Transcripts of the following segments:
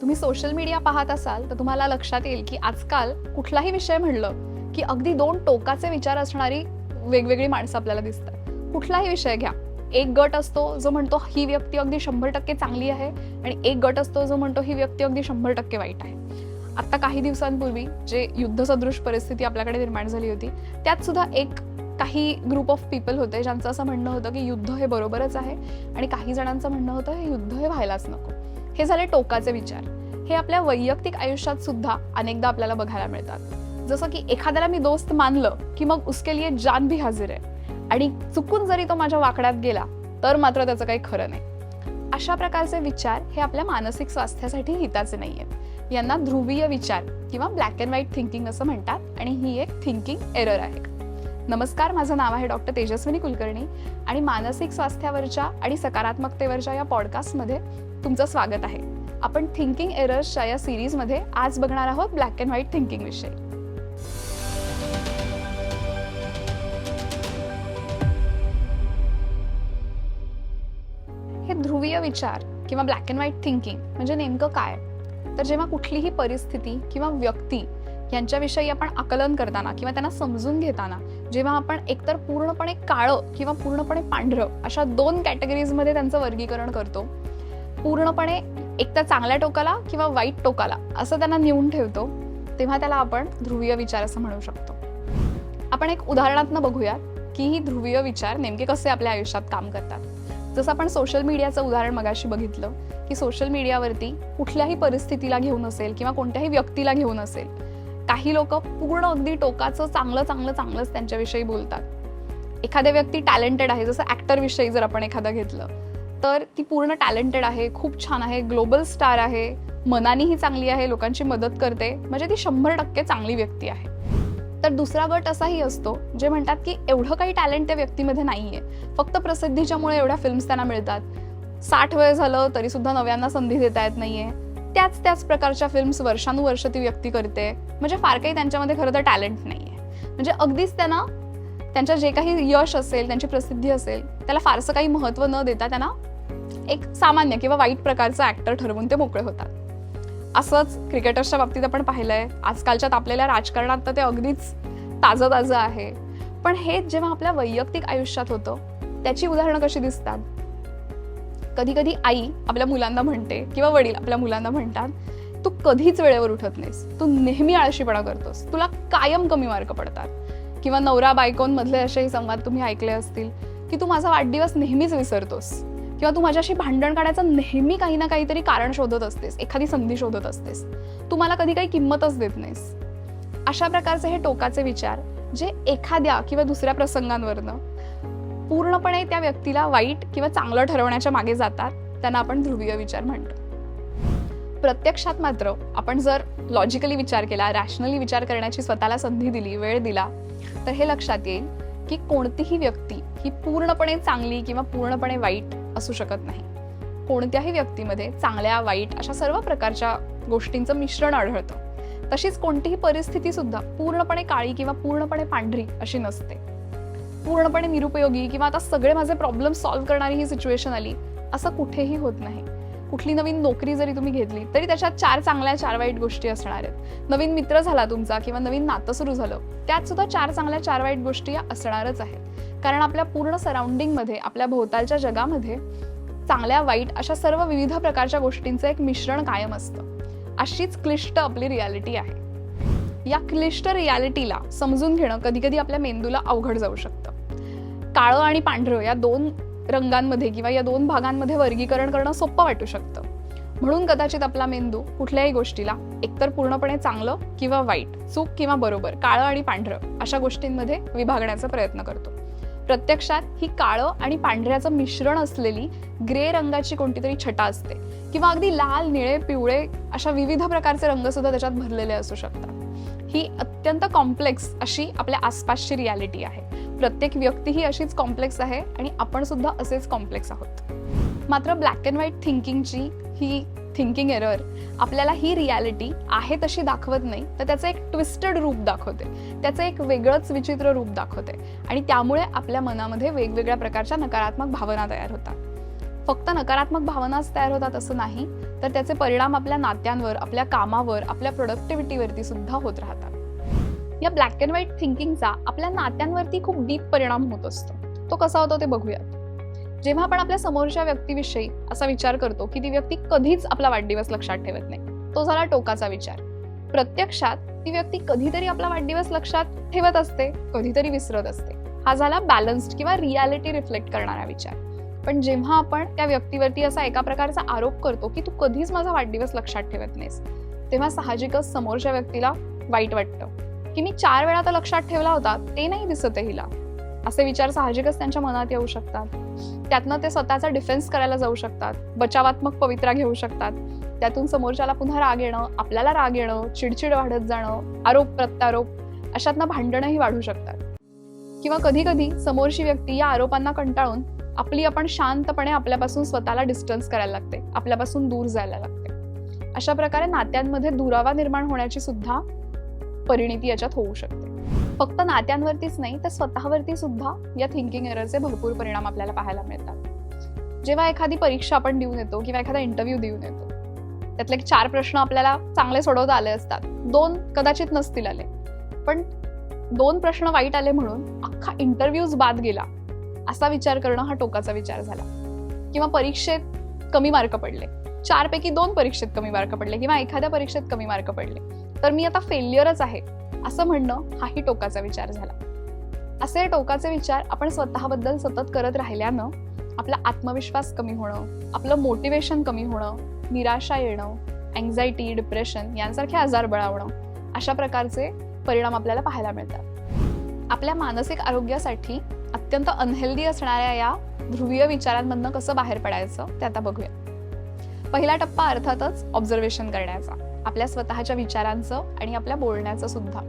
तुम्ही social media पाहत असाल तर तुम्हाला लक्षात येईल की आजकाल कुठलाही विषय म्हणलं की अगदी दोन टोकाचे विचार असणारी वेगवेगळी माणसं आपल्याला दिसतात. कुठलाही विषय घ्या. एक गट असतो जो म्हणतो ही व्यक्ती अगदी शंभर टक्के चांगली आहे आणि एक गट असतो जो म्हणतो ही व्यक्ती अगदी शंभर टक्के वाईट आहे. आत्ता काही दिवसांपूर्वी जे युद्धसदृश परिस्थिती आपल्याकडे निर्माण झाली होती त्यात सुद्धा एक काही ग्रुप ऑफ पीपल होते ज्यांचं असं म्हणणं होतं की युद्ध हे बरोबरच आहे आणि काही जणांचं म्हणणं होतं हे युद्ध हे व्हायलाच नको. हे झाले टोकाचे विचार. हे आपल्या वैयक्तिक आयुष्यात सुद्धा अनेकदा आपल्याला बघायला मिळतात. जसं की एखाद्याला मी दोस्त मानलं की मग उसके लिए जान भी हाजीर आहे. आणि चुकून जरी तो माझ्या वाकड्यात गेला तर मात्र त्याचं काही खरं नाही. अशा प्रकारचे विचार हे आपल्या मानसिक स्वास्थ्यासाठी हिताचे नाही आहेत यांना ध्रुवीय विचार किंवा ब्लॅक अँड व्हाईट थिंकिंग असं म्हणतात आणि ही एक थिंकिंग एरर आहे. नमस्कार माझं नाव आहे डॉक्टर तेजस्विनी कुलकर्णी आणि मानसिक स्वास्थ्यावरच्या आणि सकारात्मकतेवरच्या या पॉडकास्टमध्ये तुमचं स्वागत आहे. आपण थिंकिंग एरर्सच्या या सिरीजमध्ये आज बघणार आहोत ब्लॅक अँड व्हाईट थिंकिंग विषयी. हे ध्रुवीय विचार किंवा ब्लॅक अँड व्हाईट थिंकिंग म्हणजे नेमकं काय? तर जेव्हा कुठलीही परिस्थिती किंवा व्यक्ती यांच्याविषयी आपण आकलन करताना किंवा त्यांना समजून घेताना जेव्हा आपण एकतर पूर्णपणे काळं किंवा पूर्णपणे पांढरं अशा दोन कॅटेगरीजमध्ये त्यांचं वर्गीकरण करतो पूर्णपणे एकतर चांगल्या टोकाला किंवा वाईट टोकाला असं त्यांना नेऊन ठेवतो तेव्हा त्याला आपण ध्रुवीय विचार असं म्हणू शकतो. आपण एक उदाहरणातनं बघूयात की ही ध्रुवीय विचार नेमके कसे आपल्या आयुष्यात काम करतात. जसं आपण सोशल मीडियाचं उदाहरण मगाशी बघितलं की सोशल मीडियावरती कुठल्याही परिस्थितीला घेऊन असेल किंवा कोणत्याही व्यक्तीला घेऊन असेल काही लोक पूर्ण अगदी टोकाचं चांगलं चांगलं चांगलंच त्यांच्याविषयी बोलतात. एखाद्या व्यक्ती टॅलेंटेड आहे जसं ॲक्टरविषयी जर आपण एखादं घेतलं तर ती पूर्ण टॅलेंटेड आहे खूप छान आहे ग्लोबल स्टार आहे मनानेही चांगली आहे लोकांची मदत करते म्हणजे ती शंभर टक्के चांगली व्यक्ती आहे. तर दुसरा गट असाही असतो जे म्हणतात की एवढं काही टॅलेंट त्या व्यक्तीमध्ये नाही आहे फक्त प्रसिद्धीच्यामुळे एवढ्या फिल्म्स त्यांना मिळतात. साठ वय झालं तरीसुद्धा नव्यांना संधी देता येत नाही आहे त्याच त्याच प्रकारच्या फिल्म्स वर्षानुवर्ष ती व्यक्ती करते. म्हणजे फार काही त्यांच्यामध्ये खरं तर टॅलेंट नाही आहे म्हणजे अगदीच त्यांना त्यांच्या जे काही यश असेल त्यांची प्रसिद्धी असेल त्याला फारसं काही महत्त्व न देता त्यांना एक सामान्य किंवा वाईट प्रकारचा ऍक्टर ठरवून ते मोकळे होतात. असंच क्रिकेटर्सच्या बाबतीत आपण पाहिलंय. आजकालच्या तापलेल्या राजकारणात तर ते अगदीच ताजं ताजं आहे. पण हे जेव्हा आपल्या वैयक्तिक आयुष्यात होतं त्याची उदाहरणं कशी दिसतात? कधी कधी आई आपल्या मुलांना म्हणते किंवा वडील आपल्या मुलांना म्हणतात तू कधीच वेळेवर उठत नाहीस. तू नेहमी आळशीपणा करतोस. तुला कायम कमी मार्क पडतात. किंवा नवरा बायकोंमधले असेही संवाद तुम्ही ऐकले असतील की तू माझा वाढदिवस नेहमीच विसरतोस. किंवा तू माझ्याशी भांडण काढायचं नेहमी काही ना काहीतरी कारण शोधत असतेस. एखादी संधी शोधत असतेस. तू मला कधी काही किंमतच देत नाहीस. अशा प्रकारचे हे टोकाचे विचार जे एखाद्या किंवा दुसऱ्या प्रसंगांवरनं पूर्णपणे त्या व्यक्तीला वाईट किंवा चांगलं ठरवण्याच्या मागे जातात त्यांना आपण ध्रुवीय विचार म्हणतो. प्रत्यक्षात मात्र आपण जर लॉजिकली विचार केला रॅशनली विचार करण्याची स्वतःला संधी दिली वेळ दिला तर हे लक्षात येईल की कोणतीही व्यक्ती ही पूर्णपणे चांगली किंवा पूर्णपणे वाईट असू शकत नाही. कोणत्याही व्यक्तीमध्ये चांगल्या वाईट अशा सर्व प्रकारच्या गोष्टींचं मिश्रण आढळतं. तशीच कोणतीही परिस्थिती सुद्धा पूर्णपणे काळी किंवा पूर्णपणे पांढरी अशी नसते. पूर्णपणे निरुपयोगी किंवा आता सगळे माझे प्रॉब्लेम सॉल्व्ह करणारी ही सिच्युएशन आली असं कुठेही होत नाही. कुठली नवीन नोकरी जरी तुम्ही घेतली तरी त्याच्यात चार चांगल्या चार वाईट गोष्टी असणार आहेत. नवीन मित्र झाला तुमचा किंवा नवीन नातं सुरू झालं त्यात सुद्धा चार चांगल्या चार वाईट गोष्टी या असणारच आहेत. कारण आपल्या पूर्ण सराउंडिंगमध्ये आपल्या भोवतालच्या जगामध्ये चांगल्या वाईट अशा सर्व विविध प्रकारच्या गोष्टींचं एक मिश्रण कायम असतं. अशीच क्लिष्ट आपली रियालिटी आहे. या क्लिष्ट रियालिटीला समजून घेणं कधी कधी आपल्या मेंदूला अवघड जाऊ शकतं. काळं आणि पांढरं या दोन रंगांमध्ये किंवा या दोन भागांमध्ये वर्गीकरण करणं सोपं वाटू शकतं. म्हणून कदाचित आपला मेंदू कुठल्याही गोष्टीला एकतर पूर्णपणे चांगलं किंवा वाईट चूक किंवा बरोबर काळं आणि पांढरं अशा गोष्टींमध्ये विभागण्याचा प्रयत्न करतो. प्रत्यक्षात ही काळं आणि पांढऱ्याचं मिश्रण असलेली ग्रे रंगाची कोणती तरी छटा असते किंवा अगदी लाल निळे पिवळे अशा विविध प्रकारचे रंग सुद्धा त्याच्यात भरलेले असू शकतात. ही अत्यंत कॉम्प्लेक्स अशी आपल्या आसपासची रियालिटी आहे. प्रत्येक व्यक्ती ही अशीच कॉम्प्लेक्स आहे आणि आपण सुद्धा असेच कॉम्प्लेक्स आहोत. मात्र ब्लॅक अँड व्हाईट थिंकिंगची ही थिंकिंग एरर आपल्याला ही रियालिटी आहे तशी दाखवत नाही तर त्याचं एक ट्विस्टेड रूप दाखवते. त्याचं एक वेगळंच विचित्र रूप दाखवते. आणि त्यामुळे आपल्या मनामध्ये वेगवेगळ्या प्रकारच्या नकारात्मक भावना तयार होतात. फक्त नकारात्मक भावनाच तयार होतात असं नाही तर त्याचे परिणाम आपल्या नात्यांवर आपल्या कामावर आपल्या प्रोडक्टिव्हिटीवरती सुद्धा होत राहतात. या ब्लॅक अँड व्हाईट थिंकिंगचा आपल्या नात्यांवरती खूप डीप परिणाम होत असतो. तो कसा होतो ते बघूयात. जेव्हा आपण आपल्या समोरच्या व्यक्तीविषयी असा विचार करतो की ती व्यक्ती कधीच आपला वाढदिवस लक्षात ठेवत नाही तो झाला टोकाचा विचार. प्रत्यक्षात ती व्यक्ती कधीतरी आपला वाढदिवस लक्षात ठेवत असते कधीतरी विसरत असते. हा झाला बॅलन्स्ड किंवा रियालिटी रिफ्लेक्ट करणारा विचार. पण जेव्हा आपण त्या व्यक्तीवरती असा एका प्रकारचा आरोप करतो की तू कधीच माझा वाढदिवस लक्षात ठेवत नाहीस तेव्हा साहजिकच समोरच्या व्यक्तीला वाईट वाटतं की मी चार वेळा तर लक्षात ठेवला होता ते नाही दिसत हिला. असे विचार साहजिकच त्यांच्या मनात येऊ शकतात. त्यातनं ते स्वतःचा डिफेन्स करायला जाऊ शकतात बचावात्मक पवित्रा घेऊ शकतात. त्यातून समोरच्याला पुन्हा राग येणं आपल्याला राग येणं चिडचिड वाढत जाणं आरोप प्रत्यारोप अशातनं भांडणंही वाढू शकतात. किंवा कधी कधी समोरची व्यक्ती या आरोपांना कंटाळून आपली आपण शांतपणे आपल्यापासून स्वतःला डिस्टन्स करायला लागते. आपल्यापासून दूर जायला लागते. अशा प्रकारे नात्यांमध्ये दुरावा निर्माण होण्याची सुद्धा परिणिती याच्यात होऊ शकते. फक्त नात्यांवरतीच नाही तर स्वतःवरती सुद्धा या थिंकिंग एररचे भरपूर परिणाम आपल्याला पाहायला मिळतात. जेव्हा एखादी परीक्षा आपण देऊन येतो किंवा एखादा इंटरव्ह्यू देऊन येतो त्यातले एक चार प्रश्न आपल्याला चांगले सोडवता आले असतात. दोन कदाचित नसतील आले. पण दोन प्रश्न वाईट आले म्हणून अख्खा इंटरव्ह्यूज बाद गेला. असा विचार करणं हा टोकाचा विचार झाला. किंवा परीक्षेत कमी मार्क पडले. चारपैकी दोन परीक्षेत कमी मार्क पडले किंवा एखाद्या परीक्षेत कमी मार्क पडले. तर मी आता फेल्युअरच आहे असं म्हणणं हाही टोकाचा विचार झाला. असे टोकाचे विचार आपण स्वतःबद्दल सतत करत राहिल्यानं आपला आत्मविश्वास कमी होणं आपलं मोटिवेशन कमी होणं निराशा येणं अँझायटी डिप्रेशन यांसारखे आजार बळावणं अशा प्रकारचे परिणाम आपल्याला पाहायला मिळतात. आपल्या मानसिक आरोग्यासाठी अत्यंत अनहेल्दी असणाऱ्या या ध्रुवीय विचारांमधनं कसं बाहेर पडायचं ते आता बघूया. पहिला टप्पा अर्थातच ऑब्झर्वेशन करण्याचा. आपल्या स्वतःच्या विचारांचं आणि आपल्या बोलण्याचं सुद्धा.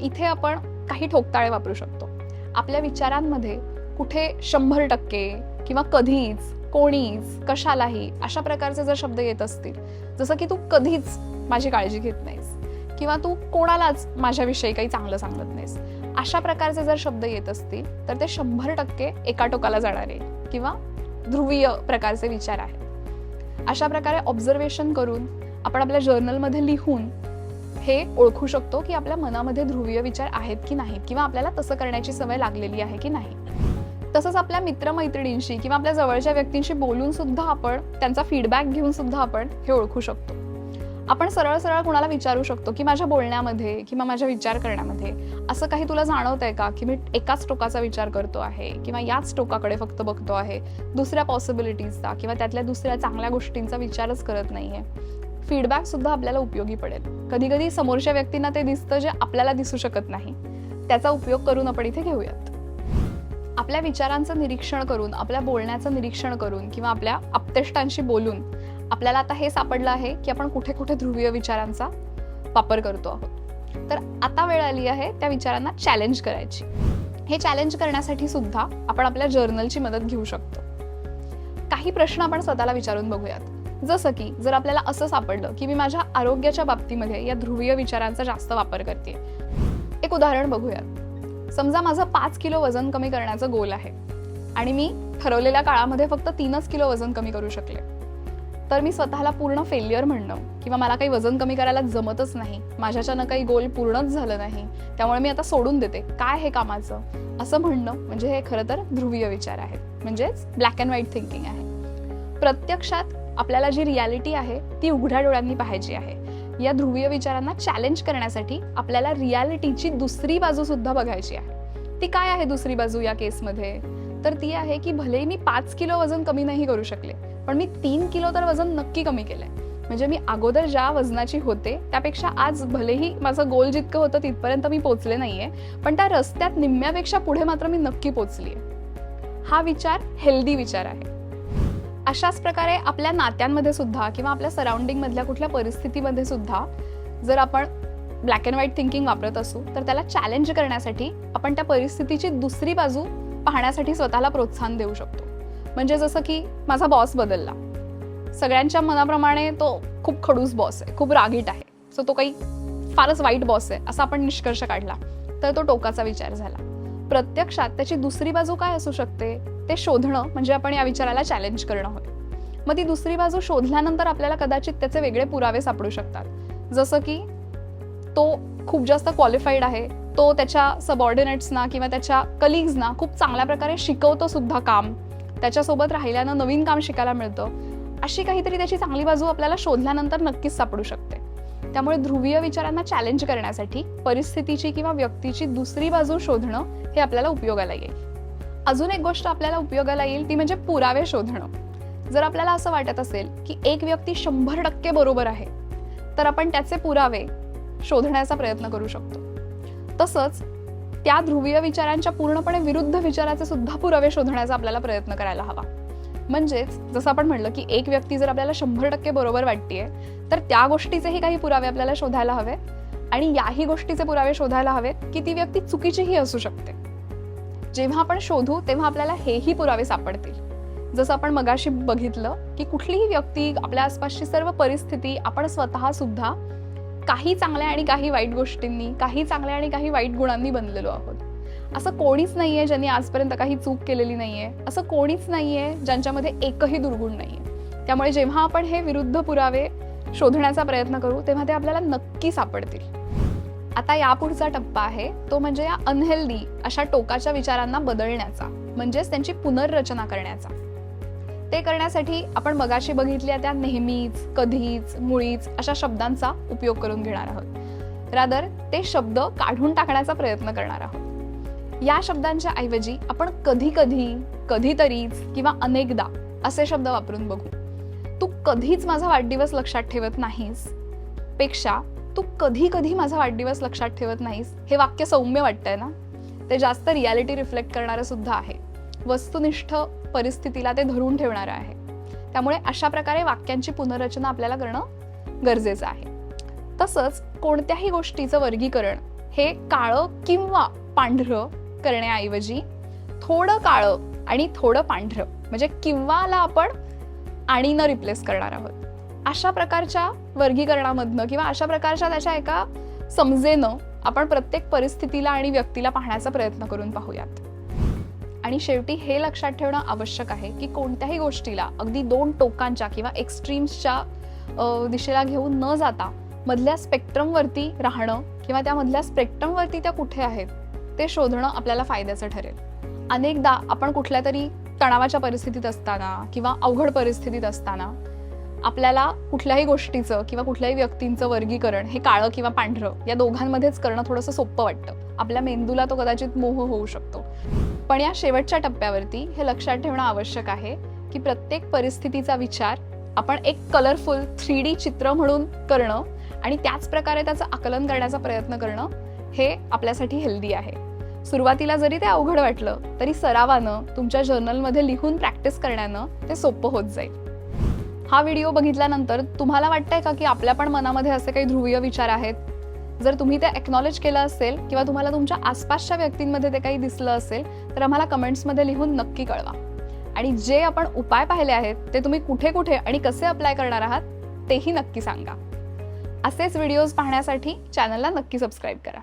इथे आपण काही ठोकताळे वापरू शकतो. आपल्या विचारांमध्ये कुठे शंभर टक्के किंवा कधीच कोणीच कशालाही अशा प्रकारचे जर शब्द येत असतील जसं की तू कधीच माझी काळजी घेत नाहीस किंवा तू कोणालाच माझ्याविषयी काही चांगलं सांगत नाहीस अशा प्रकारचे जर शब्द येत असतील तर ते शंभर टक्के एका टोकाला जाणारे किंवा ध्रुवीय प्रकारचे विचार आहेत. अशा प्रकारे ऑब्झर्वेशन करून आपण आपल्या जर्नलमध्ये लिहून हे ओळखू शकतो की आपल्या मनामध्ये ध्रुवीय विचार आहेत की नाहीत किंवा आपल्याला तसं करण्याची सवय लागलेली आहे की नाही. तसंच आपल्या मित्रमैत्रिणींशी किंवा आपल्या जवळच्या व्यक्तींशी बोलून सुद्धा आपण त्यांचा फीडबॅक घेऊन सुद्धा आपण हे ओळखू शकतो. आपण सरळ सरळ कुणाला विचारू शकतो की माझ्या बोलण्यामध्ये किंवा माझ्या विचार करण्यामध्ये असं काही तुला जाणवत आहे का की मी एकाच टोकाचा विचार करतो आहे किंवा याच टोकाकडे फक्त बघतो आहे दुसऱ्या पॉसिबिलिटीजचा किंवा त्यातल्या दुसऱ्या चांगल्या गोष्टींचा विचारच करत नाहीये? फीडबॅक सुद्धा आपल्याला उपयोगी पडेल. कधी कधी समोरच्या व्यक्तींना ते दिसतं जे आपल्याला दिसू शकत नाही. त्याचा उपयोग करून आपण इथे घेऊयात. आपल्या विचारांचं निरीक्षण करून आपल्या बोलण्याचं निरीक्षण करून किंवा आपल्या अपतेष्टांशी बोलून आपल्याला आता हे सापडलं आहे की आपण कुठे कुठे ध्रुवीय विचारांचा वापर करतो आहोत. तर आता वेळ आली आहे त्या विचारांना चॅलेंज करायची. हे चॅलेंज करण्यासाठी सुद्धा आपण आपल्या जर्नलची मदत घेऊ शकतो. काही प्रश्न आपण स्वतःला विचारून बघूयात. जसं की जर आपल्याला असं सापडलं की मी माझ्या आरोग्याच्या बाबतीमध्ये या ध्रुवीय विचारांचा जास्त वापर करते एक उदाहरण बघूयात. समजा माझं पाच किलो वजन कमी करण्याचं गोल आहे आणि मी ठरवलेल्या काळामध्ये फक्त तीनच किलो वजन कमी करू शकले. तर मी स्वतःला पूर्ण फेल्युअर म्हणणं. किंवा मला काही वजन कमी करायला जमतच नाही. माझ्याच्यानं काही गोल पूर्णच झालं नाही. त्यामुळे मी आता सोडून देते. काय हे कामाचं? असं म्हणणं म्हणजे हे खरं तर ध्रुवीय विचार आहेत. म्हणजेच ब्लॅक अँड व्हाईट थिंकिंग आहे. प्रत्यक्षात आपल्याला जी रियालिटी आहे ती उघड्या डोळ्यांनी पाहायची आहे. या ध्रुवीय विचारांना चॅलेंज करण्यासाठी आपल्याला रियालिटीची दुसरी बाजू सुद्धा बघायची आहे. ती काय आहे दुसरी बाजू या केसमध्ये तर ती आहे की भलेही मी पाच किलो वजन कमी नाही करू शकले पण मी तीन किलो तर वजन नक्की कमी केलं आहे म्हणजे मी अगोदर ज्या वजनाची होते त्यापेक्षा आज भलेही माझं गोल जितकं होतं तिथपर्यंत मी पोचले नाही आहे पण त्या रस्त्यात निम्म्यापेक्षा पुढे मात्र मी नक्की पोचली आहे हा विचार हेल्दी विचार आहे. अशाच प्रकारे आपल्या नात्यांमध्ये सुद्धा किंवा आपल्या सराउंडिंगमधल्या कुठल्या परिस्थितीमध्ये सुद्धा जर आपण ब्लॅक अँड व्हाईट थिंकिंग वापरत असू तर त्याला चॅलेंज करण्यासाठी आपण त्या परिस्थितीची दुसरी बाजू पाहण्यासाठी स्वतःला प्रोत्साहन देऊ शकतो. म्हणजे जसं की माझा बॉस बदलला. सगळ्यांच्या मनाप्रमाणे तो खूप खडूस बॉस आहे खूप रागीट आहे. सो तो काही फारच वाईट बॉस आहे असा आपण निष्कर्ष काढला. तर तो टोकाचा विचार झाला. प्रत्यक्षात त्याची दुसरी बाजू काय असू शकते? ते शोधणं म्हणजे आपण या विचाराला चॅलेंज करणं होय. मग ती दुसरी बाजू शोधल्यानंतर आपल्याला कदाचित त्याचे वेगळे पुरावे सापडू शकतात. जसं की तो खूप जास्त क्वालिफाईड आहे तो त्याच्या सबऑर्डिनेट्सना किंवा त्याच्या कलिग्सना खूप चांगल्या प्रकारे शिकवतो सुद्धा काम. त्याच्यासोबत राहिल्यानं नवीन काम शिकायला मिळतं. अशी काहीतरी त्याची चांगली बाजू आपल्याला शोधल्यानंतर नक्कीच सापडू शकते. त्यामुळे ध्रुवीय विचारांना चॅलेंज करण्यासाठी परिस्थितीची किंवा व्यक्तीची दुसरी बाजू शोधणं हे आपल्याला उपयोगाला येईल. अजून एक गोष्ट आपल्याला उपयोगाला येईल ती म्हणजे पुरावे शोधणं. जर आपल्याला असं वाटत असेल की एक व्यक्ती शंभर टक्के बरोबर आहे तर आपण त्याचे पुरावे शोधण्याचा प्रयत्न करू शकतो. तसंच त्या ध्रुवीय विचारांच्या पूर्णपणे विरुद्ध विचाराचे सुद्धा पुरावे शोधण्याचा आपल्याला प्रयत्न करायला हवा. म्हणजेच जसं आपण म्हणलं की एक व्यक्ती जर आपल्याला शंभर टक्के बरोबर वाटतेय तर त्या गोष्टीचेही काही पुरावे आपल्याला शोधायला हवे आणि याही गोष्टीचे पुरावे शोधायला हवेत की ती व्यक्ती चुकीचीही असू शकते. जेव्हा आपण शोधू तेव्हा आपल्याला हेही पुरावे सापडतील. जसं आपण मगाशी बघितलं की कुठलीही व्यक्ती आपल्या आसपासची सर्व परिस्थिती आपण स्वतः सुद्धा काही चांगल्या आणि काही वाईट गोष्टींनी काही चांगल्या आणि काही वाईट गुणांनी बनलेलो आहोत. असं कोणीच नाहीये ज्यांनी आजपर्यंत काही चूक केलेली नाहीये. असं कोणीच नाहीये ज्यांच्यामध्ये एकही दुर्गुण नाहीये. त्यामुळे जेव्हा आपण हे विरुद्ध पुरावे शोधण्याचा प्रयत्न करू तेव्हा ते आपल्याला नक्की सापडतील. आता यापुढचा टप्पा आहे तो म्हणजे या अनहेल्दी अशा टोकाच्या विचारांना बदलण्याचा म्हणजेच त्यांची पुनर्रचना करण्याचा. ते करण्यासाठी आपण मगाशी बघितल्या त्या नेहमीच कधीच मुळीच अशा शब्दांचा उपयोग करून घेणार आहोत. रादर ते शब्द काढून टाकण्याचा प्रयत्न करणार आहोत. या शब्दांच्या ऐवजी आपण कधी कधी कधीतरीच किंवा अनेकदा असे शब्द वापरून बघू. तू कधीच माझा वाढदिवस लक्षात ठेवत नाहीसपेक्षा तू कधी कधी माझा वाढदिवस लक्षात ठेवत नाहीस हे वाक्य सौम्य वाटतंय ना? ते जास्त रियालिटी रिफ्लेक्ट करणारं सुद्धा आहे. वस्तुनिष्ठ परिस्थितीला ते धरून ठेवणारं आहे. त्यामुळे अशा प्रकारे वाक्यांची पुनर्रचना आपल्याला करणं गरजेचं आहे. तसंच कोणत्याही गोष्टीचं वर्गीकरण हे काळं किंवा पांढरं करण्याऐवजी थोडं काळं आणि थोडं पांढरं म्हणजे किंवाला आपण आणीनं रिप्लेस करणार आहोत. अशा प्रकारच्या वर्गीकरणामधनं किंवा अशा प्रकारच्या त्याच्या एका समजेनं आपण प्रत्येक परिस्थितीला आणि व्यक्तीला पाहण्याचा प्रयत्न करून पाहूयात. आणि शेवटी हे लक्षात ठेवणं आवश्यक आहे की कोणत्याही गोष्टीला अगदी दोन टोकांच्या किंवा एक्स्ट्रीम्सच्या दिशेला घेऊन न जाता मधल्या स्पेक्ट्रमवरती राहणं किंवा त्या मधल्या स्पेक्ट्रमवरती त्या कुठे आहेत ते शोधणं आपल्याला फायद्याचं ठरेल. अनेकदा आपण कुठल्या तरी तणावाच्या परिस्थितीत असताना किंवा अवघड परिस्थितीत असताना आपल्याला कुठल्याही गोष्टीचं किंवा कुठल्याही व्यक्तींचं वर्गीकरण हे काळं किंवा पांढरं या दोघांमध्येच करणं थोडंसं सोपं वाटतं. आपल्या मेंदूला तो कदाचित मोह होऊ शकतो. पण या शेवटच्या टप्प्यावरती हे लक्षात ठेवणं आवश्यक आहे की प्रत्येक परिस्थितीचा विचार आपण एक कलरफुल थ्री डी चित्र म्हणून करणं आणि त्याच प्रकारे त्याचं आकलन करण्याचा प्रयत्न करणं हे आपल्यासाठी हेल्दी आहे. सुरुवातीला जरी ते अवघड वाटलं तरी सरावानं तुमच्या जर्नलमध्ये लिहून प्रॅक्टिस करण्यानं ते सोपं होत जाईल. हा व्हिडिओ बघितल्यानंतर तुम्हाला वाटतंय का की आपल्या पण मनामध्ये असे काही ध्रुवीय विचार आहेत? जर तुम्ही ते एक्नॉलेज केलं असेल किंवा तुम्हाला तुमच्या आसपासच्या व्यक्तींमध्ये ते काही दिसलं असेल तर आम्हाला कमेंट्समध्ये लिहून नक्की कळवा. आणि जे आपण उपाय पाहिले आहेत ते तुम्ही कुठे कुठे आणि कसे अप्लाय करणार आहात तेही नक्की सांगा. असेच व्हिडिओज पाहण्यासाठी चॅनलला नक्की सबस्क्राईब करा.